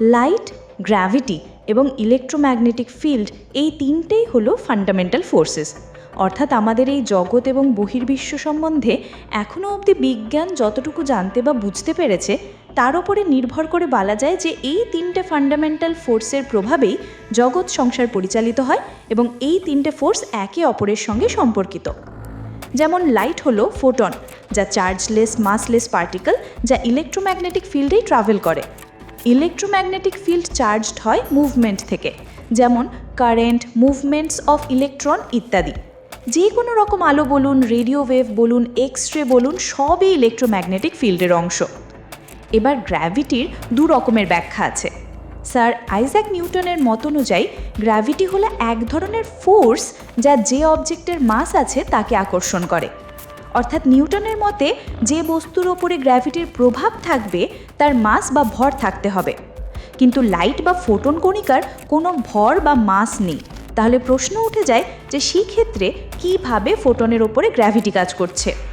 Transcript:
Light, gravity এবং electromagnetic field এই তিনটেই হলো ফান্ডামেন্টাল ফোর্সেস। অর্থাৎ আমাদের এই জগৎ এবং বহির্বিশ্ব সম্বন্ধে এখনও অবধি বিজ্ঞান যতটুকু জানতে বা বুঝতে পেরেছে, তার উপরে নির্ভর করে বলা যায় যে এই তিনটে ফান্ডামেন্টাল ফোর্সের প্রভাবেই জগৎ সংসার পরিচালিত হয় এবং এই তিনটে ফোর্স একে অপরের সঙ্গে সম্পর্কিত। যেমন লাইট হলো ফোটন, যা চার্জলেস, মাসলেস পার্টিকেল, যা ইলেকট্রোম্যাগনেটিক ফিল্ডেই ট্রাভেল করে। ইলেকট্রোম্যাগনেটিক ফিল্ড চার্জড হয় মুভমেন্ট থেকে, যেমন কারেন্ট মুভমেন্টস অফ ইলেকট্রন ইত্যাদি। যে কোনো রকম আলো বলুন রেডিও ওয়েভ বলুন এক্স রে বলুন, সবই ইলেকট্রোম্যাগনেটিক ফিল্ডের অংশ। এবার গ্র্যাভিটির দু রকমের ব্যাখ্যা আছে। স্যার আইজ্যাক নিউটনের মত অনুযায়ী গ্র্যাভিটি হলো এক ধরনের ফোর্স যা যে অবজেক্টের মাস আছে তাকে আকর্ষণ করে। অর্থাৎ নিউটনের মতে যে বস্তুর ওপরে গ্র্যাভিটির প্রভাব থাকবে, তার মাস বা ভর থাকতে হবে। কিন্তু লাইট বা ফোটন কণিকার কোনো ভর বা মাস নেই। তাহলে প্রশ্ন উঠে যায় যে সেই ক্ষেত্রে কীভাবে ফোটনের ওপরে গ্র্যাভিটি কাজ করছে?